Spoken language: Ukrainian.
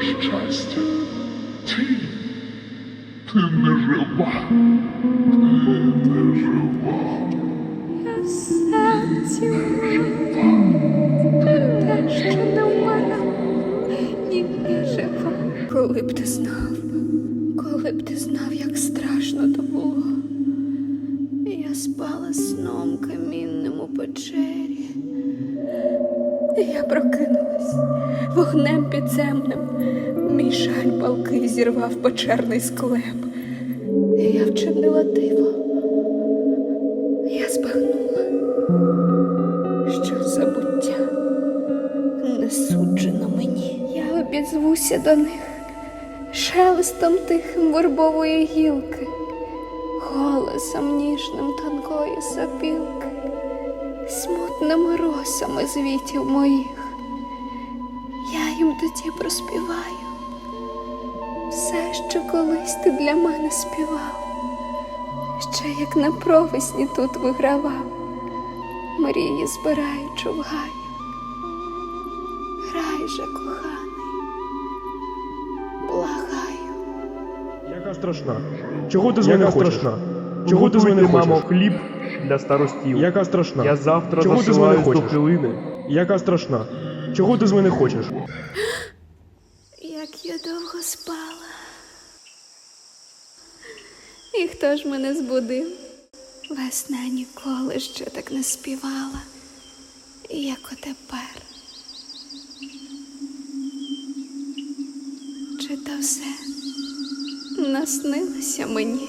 забуття. Щастя. Ти, ти не жива. Ти не жива. Я в серці те, що не вмерла, ні не жива. Коли б ти знав, коли б ти знав, як страшно то було. Я спала сном камінним у печері. Я прокинулась вогнем підземним. Мій шаль палки зірвав печерний склеп. Я вчинила диво. Я збагнула, що забуття не суджено мені. Я обізвуся до них шелестом тихим вербової гілки, голосом ніжним тонкої сопілки, смутними росами звітів моїх. Я їм тоді проспіваю все, що колись ти для мене співав ще як на провесні тут вигравав, мрії збираючи в гаю. Грай же, коханий, благаю. Яка страшна? Чого ти з мене хочеш? страшна? Чого ти мене мамо, хочеш? хліб для старостів. Яка страшна? Я завтра Чого ти з мене зашиваюсь до хочеш? хвилини. Яка страшна? Чого ти з мене хочеш? Як я довго спала. І хто ж мене збудив? Весна ніколи ще так не співала, як отепер. Чи то все наснилося мені?